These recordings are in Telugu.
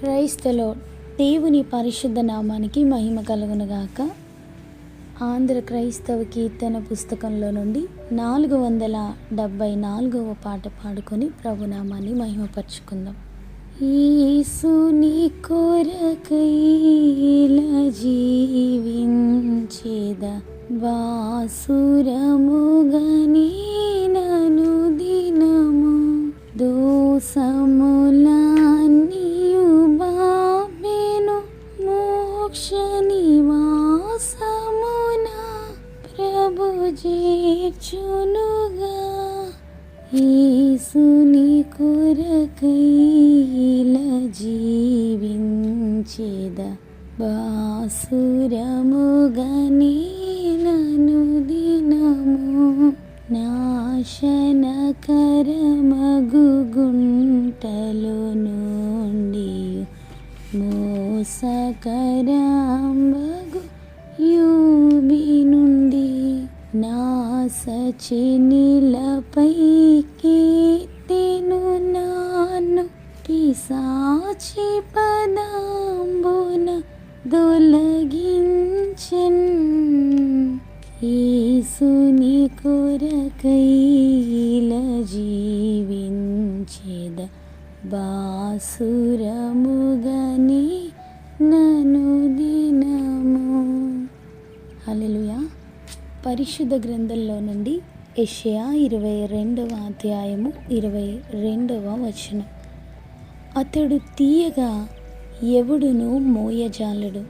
క్రైస్తలో దేవుని పరిశుద్ధ నామానికి మహిమ కలుగునుగాక. ఆంధ్ర క్రైస్తవ కీర్తన పుస్తకంలో నుండి నాలుగు వందల డెబ్భై నాలుగవ పాట పాడుకొని ప్రభునామాన్ని మహిమపరుచుకుందాం. ఈసుని కొరకైల జీవించేద వాసురముగని నను దినము. దోసములన్నీయు మోక్ష నివాసమున ప్రభు చేర్చునుగా ఈసుని కొరకైల జీవించేద బాసురముగని నను దినము నాశనకరమగు గుంటలో నుండి మోసకరాంబగు యూబి నుండి నా సచినిలపైకి తిను నాను పిసాచి పదాంబున దొల బాసురముగని నను దినము. అలెలుయా పరిశుద్ధ గ్రంథంలో నుండి యెషయా ఇరవై రెండవ అధ్యాయము ఇరవై రెండవ వచనం. అతడు తీయగా ఎవడును మోయజాలడు.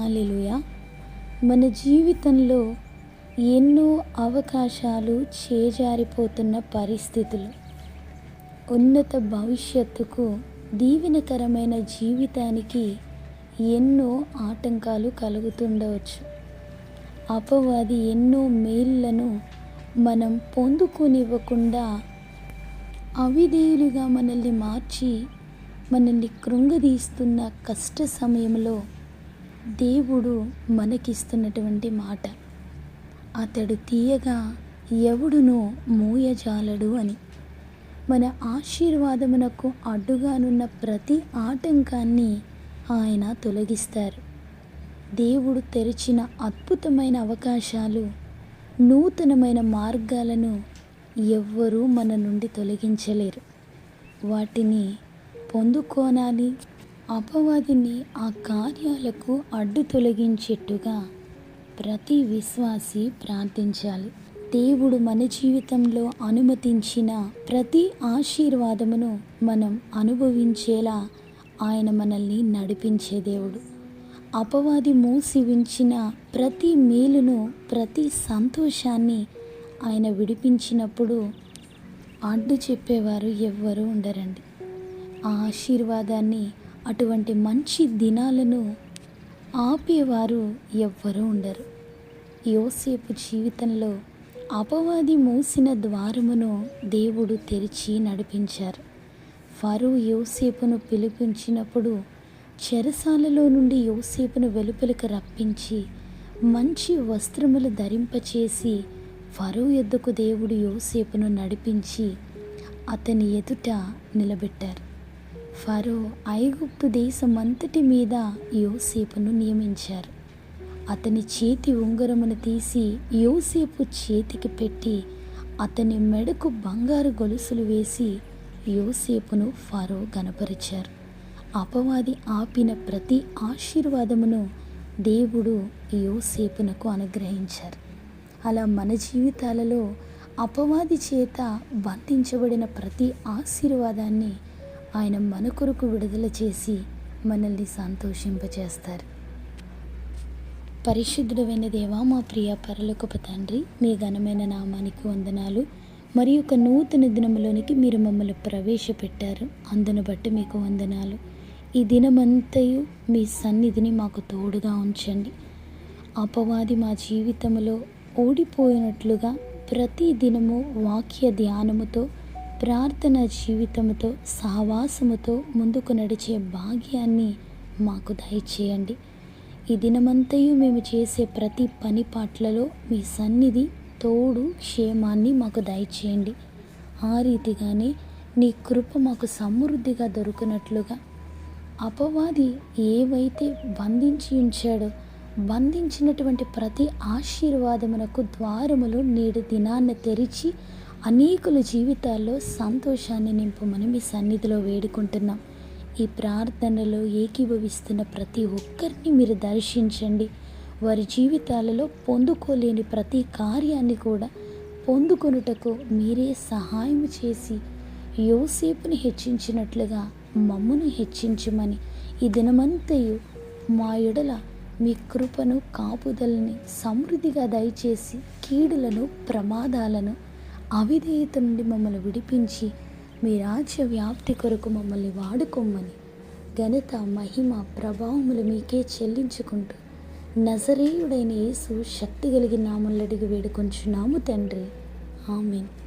హల్లెలూయా. మన జీవితంలో ఎన్నో అవకాశాలు చేజారిపోతున్న పరిస్థితులు. ఉన్నత భవిష్యత్తుకు దీవెనకరమైన జీవితానికి ఎన్నో ఆటంకాలు కలుగుతుండవచ్చు. అపవాది ఎన్నో మేళ్ళను మనం పొందుకునివ్వకుండా అవిధేయులుగా మనల్ని మార్చి మనల్ని కృంగదీస్తున్న కష్ట సమయంలో దేవుడు మనకిస్తున్నటువంటి మాట. అతడు తీయగా ఎవడునో మూయజాలడు అని. మన ఆశీర్వాదమునకు అడ్డుగానున్న ప్రతి ఆటంకాన్ని ఆయన తొలగిస్తారు. దేవుడు తెరిచిన అద్భుతమైన అవకాశాలు నూతనమైన మార్గాలను ఎవ్వరూ మన నుండి తొలగించలేరు. వాటిని పొందుకోనాలి అపవాదిని ఆ కార్యాలకు అడ్డు తొలగించేట్టుగా ప్రతి విశ్వాసి ప్రార్థించాలి. దేవుడు మన జీవితంలో అనుమతించిన ప్రతి ఆశీర్వాదమును మనం అనుభవించేలా ఆయన మనల్ని నడిపించే దేవుడు. అపవాది మూసి ఉంచిన ప్రతి మేలును ప్రతి సంతోషాన్ని ఆయన విడిపించినప్పుడు అడ్డు చెప్పేవారు ఎవ్వరూ ఉండరండి. ఆ ఆశీర్వాదాన్ని అటువంటి మంచి దినాలను ఆపేవారు ఎవ్వరూ ఉండరు. యోసేపు జీవితంలో అపవాది మూసిన ద్వారమును దేవుడు తెరిచి నడిపించారు. ఫరూ యోసేపును పిలిపించినప్పుడు చెరసాలలో నుండి యోసేపును వెలుపలికి రప్పించి మంచి వస్త్రములు ధరింపచేసి ఫరూ ఎద్దుకు దేవుడు యోసేపును నడిపించి అతని ఎదుట నిలబెట్టారు. ఫరో ఐగుప్తు దేశమంతటి మీద యోసేపును నియమించారు. అతని చేతి ఉంగరమును తీసి యోసేపు చేతికి పెట్టి అతని మెడకు బంగారు గొలుసులు వేసి యోసేపును ఫారో గనపరిచారు అపవాది ఆపిన ప్రతి ఆశీర్వాదమును దేవుడు యోసేపునకు అనుగ్రహించారు. అలా మన జీవితాలలో అపవాది చేత బంధించబడిన ప్రతి ఆశీర్వాదాన్ని ఆయన మన కొరకు విడుదల చేసి మనల్ని సంతోషింపచేస్తారు. పరిశుద్ధుడైన దేవా మా ప్రియ పరలోకపు తండ్రి మీ ఘనమైన నామానికి వందనాలు. మరి ఒక నూతన దినములోనికి మీరు మమ్మల్ని ప్రవేశపెట్టారు. అందును బట్టి మీకు వందనాలు. ఈ దినమంతయు మీ సన్నిధిని మాకు తోడుగా ఉంచండి. అపవాది మా జీవితంలో ఓడిపోయినట్లుగా ప్రతి దినము వాక్య ధ్యానముతో ప్రార్థన జీవితముతో సహవాసముతో ముందుకు నడిచే భాగ్యాన్ని మాకు దయచేయండి. ఈ దినమంతయు మేము చేసే ప్రతి పని పాటలలో మీ సన్నిధి తోడు క్షేమాన్ని మాకు దయచేయండి. ఆ రీతిగానే నీ కృప మాకు సమృద్ధిగా దొరుకునట్లుగా. అపవాది ఏవైతే బంధించి ఉంచాడో బంధించినటువంటి ప్రతి ఆశీర్వాదమునకు ద్వారములు నేడు దినాన్ని తెరిచి అనేకుల జీవితాల్లో సంతోషాన్ని నింపమని మీ సన్నిధిలో వేడుకుంటున్నాం. ఈ ప్రార్థనలో ఏకీభవిస్తున్న ప్రతి ఒక్కరిని మీరు దర్శించండి. వారి జీవితాలలో పొందుకోలేని ప్రతి కార్యాన్ని కూడా పొందుకొనుటకు మీరే సహాయం చేసి యోసేపుని హెచ్చించినట్లుగా మమ్మును హెచ్చించమని ఈ దినమంతయు మా ఎడల మీ కృపను కాపుదలని సమృద్ధిగా దయచేసి కీడులను ప్రమాదాలను అవిధేయత నుండి మమ్మల్ని విడిపించి మీ రాజ్య వ్యాప్తి కొరకు మమ్మల్ని వాడుకోమని ఘనత మహిమ ప్రభావములు మీకే చెల్లించుకుంటూ నజరేయుడైన యేసు శక్తి కలిగిన నామల్లడిగి వేడుకొంచున్నాము తండ్రి. ఆమెన్.